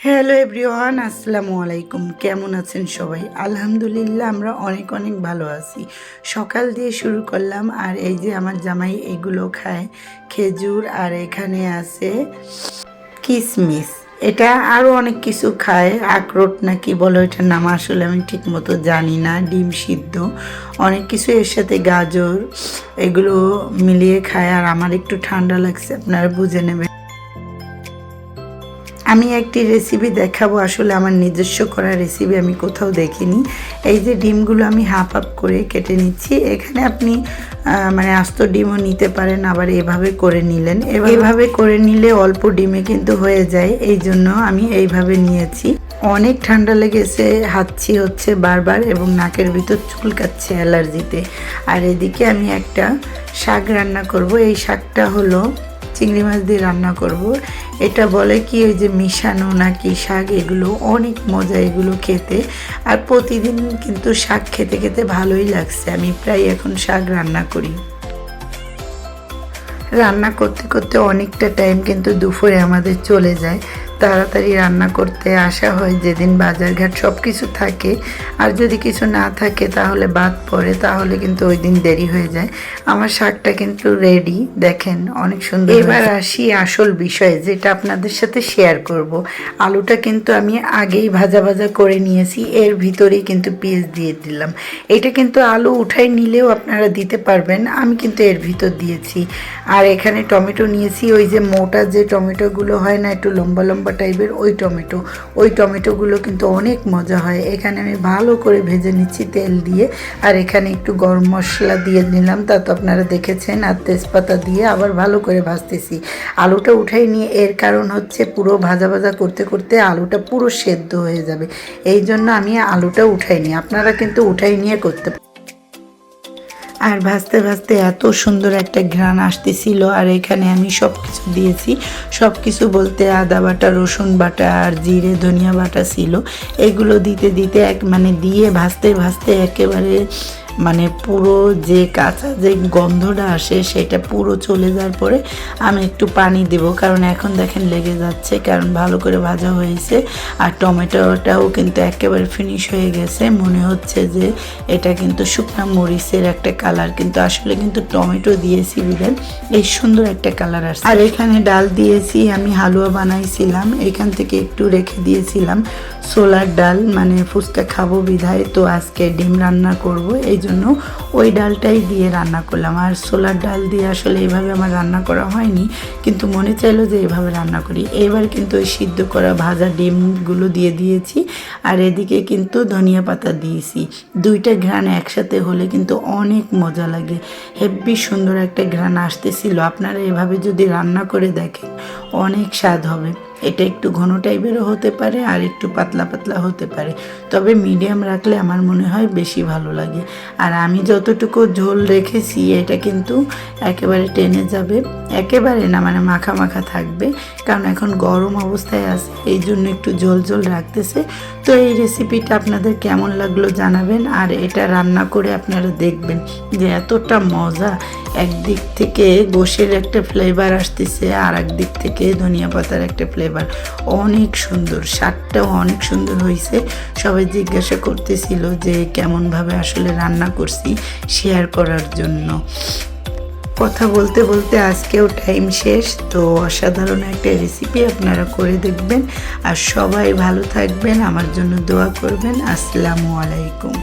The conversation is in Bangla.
হ্যালো এভরিওয়ান, আসসালামু আলাইকুম। কেমন আছেন সবাই? আলহামদুলিল্লাহ, আমরা অনেক অনেক ভালো আছি। সকাল দিয়ে শুরু করলাম, আর এই যে আমার জামাই এগুলো খায়। খেজুর, আর এখানে আছে কিসমিস। এটা আরও অনেক কিছু খায়। আখরোট নাকি বলো, এটার নাম আসলে আমি ঠিক মতো জানি না। ডিম সিদ্ধ। অনেক কিছু এর সাথে গাজর, এগুলো মিলিয়ে খায়, আর আমার একটু ঠান্ডা লাগছে, আপনারা বুঝে নেবেন। আমি একটি রেসিপি দেখাবো। আসলে আমার নিজস্ব করা রেসিপি আমি কোথাও দেখিনি। এই যে ডিমগুলো আমি হাফ হাফ করে কেটে নিচ্ছি। এখানে আপনি মানে আস্ত ডিমও নিতে পারেন আবার এভাবে করে নিলেন। এভাবে করে নিলে অল্প ডিমে কিন্তু হয়ে যায়। এই জন্য আমি এইভাবে নিয়েছি। অনেক ঠান্ডা লেগেছে হাঁচি হচ্ছে বারবার এবং নাকের ভিতর চুলকাচ্ছে অ্যালার্জিতে। আর এদিকে আমি একটা শাক রান্না করব। এই শাকটা হলো চিংড়ি মাছ দিয়ে রান্না করব। এটা বলে কি ওই যে মিশানো নাকি শাক, এগুলো অনেক মজা এগুলো খেতে। আর প্রতিদিন কিন্তু শাক খেতে খেতে ভালোই লাগছে। আমি প্রায় এখন শাক রান্না করি। রান্না করতে করতে অনেকটা টাইম কিন্তু দুপুরে আমাদের চলে যায়। তাড়াতাড়ি রান্না করতে আসা হয়, যেদিন বাজারঘাট সব কিছু থাকে। আর যদি কিছু না থাকে, তাহলে বাদ পড়ে, তাহলে কিন্তু ওই দিন দেরি হয়ে যায়। আমার শাকটা কিন্তু রেডি দেখেন, অনেক সুন্দর এবার আসি আসল বিষয়ে, যেটা আপনাদের সাথে শেয়ার করব। আলুটা কিন্তু আমি আগেই ভাজা ভাজা করে নিয়েছি, এর ভিতরেই কিন্তু পেঁয়াজ দিয়ে দিলাম। এটা কিন্তু আলু উঠাই নিলেও আপনারা দিতে পারবেন, আমি কিন্তু এর ভিতর দিয়েছি। আর এখানে টমেটো নিয়েছি, ওই যে মোটা যে টমেটোগুলো হয় না, একটু লম্বা লম্বা লম্বা টাইপের ওই টমেটো। ওই টমেটোগুলো কিন্তু অনেক মজা হয়। এখানে আমি ভালো করে ভেজে নিচ্ছি তেল দিয়ে। আর এখানে একটু গরম মশলা দিয়ে নিলাম। তা তো আপনারা দেখেছেন, আর তেজপাতা দিয়ে আবার ভালো করে ভাজতেছি। আলুটা উঠাই নিয়ে, এর কারণ হচ্ছে পুরো ভাজা ভাজা করতে করতে আলুটা পুরো সেদ্ধ হয়ে যাবে। এই জন্য আমি আলুটা উঠাই নিই আপনারা কিন্তু উঠাই নিয়ে করতে আর ভাজতে ভাজতে এত সুন্দর একটা ঘ্রাণ আসতেছিল, আর এখানে আমি সব কিছু দিয়েছি। সব কিছু বলতে আদা বাটা, রসুন বাটা আর জিরে, ধনিয়া বাটা ছিল। এগুলো দিতে দিতে এক মানে দিয়ে ভাজতে ভাজতে একেবারে মানে পুরো যে কাঁচা যে গন্ধটা আসে সেটা পুরো চলে যাওয়ার পরে আমি একটু পানি দেব। কারণ এখন দেখেন লেগে যাচ্ছে, কারণ ভালো করে ভাজা হয়েছে। আর টমেটোটাও কিন্তু একেবারে ফিনিশ হয়ে গেছে। মনে হচ্ছে যে এটা কিন্তু শুকনা মরিচের একটা কালার কিন্তু আসলে কিন্তু টমেটো দিয়েছি বিধান এই সুন্দর একটা কালার আসছে। আর এখানে ডাল দিয়েছি, আমি হালুয়া বানাইছিলাম, এখান থেকে একটু রেখে দিয়েছিলাম। সোলার ডাল মানে ফুচকা খাব বিধায়, তো আজকে ডিম রান্না করব, এই জন্য ওই ডালটাই দিয়ে রান্না করলাম। আর সোলার ডাল দিয়ে আসলে এইভাবে আমার রান্না করা হয়নি, কিন্তু মনে চাইলো যে এইভাবে রান্না করি। এবার কিন্তু ওই সিদ্ধ করা ভাজা ডিমগুলো দিয়ে দিয়েছি, আর এদিকে কিন্তু ধনিয়া পাতা দিয়েছি। দুইটা ঘ্রাণ একসাথে হলে কিন্তু অনেক মজা লাগে। হেব্বি সুন্দর একটা ঘ্রাণ আসতেছিল। আপনারা এভাবে যদি রান্না করে দেখেন, অনেক স্বাদ হবে। এটা একটু ঘন টাইপেরও হতে পারে আর একটু পাতলা পাতলা হতে পারে। তবে মিডিয়াম রাখলে আমার মনে হয় বেশি ভালো লাগে। আর আমি যতটুকু ঝোল রেখেছি, এটা কিন্তু একেবারে টেনে যাবে। একেবারে না মানে মাখা মাখা থাকবে। কারণ এখন গরম অবস্থায় আছে, এই জন্য একটু ঝোল ঝোল রাখতেছে। তো এই রেসিপিটা আপনাদের কেমন লাগল জানাবেন। আর এটা রান্না করে আপনারা দেখবেন যে এতটা মজা একদিক থেকে গোশের একটা ফ্লেভার আসতেছে, আর একদিক থেকে ধনিয়া পাতার একটা ফ্লেভার অনেক সুন্দর শাকটাও অনেক সুন্দর হয়েছে সবাই জিজ্ঞাসা করতেছিল যে কেমনভাবে আসলে রান্না করছি শেয়ার করার জন্য। কথা বলতে বলতে আজকেও টাইম শেষ, তো অসাধারণ একটা রেসিপি আপনারা করে দেখবেন। আর সবাই ভালো থাকবেন, আমার জন্য দোয়া করবেন। আসসালামু আলাইকুম।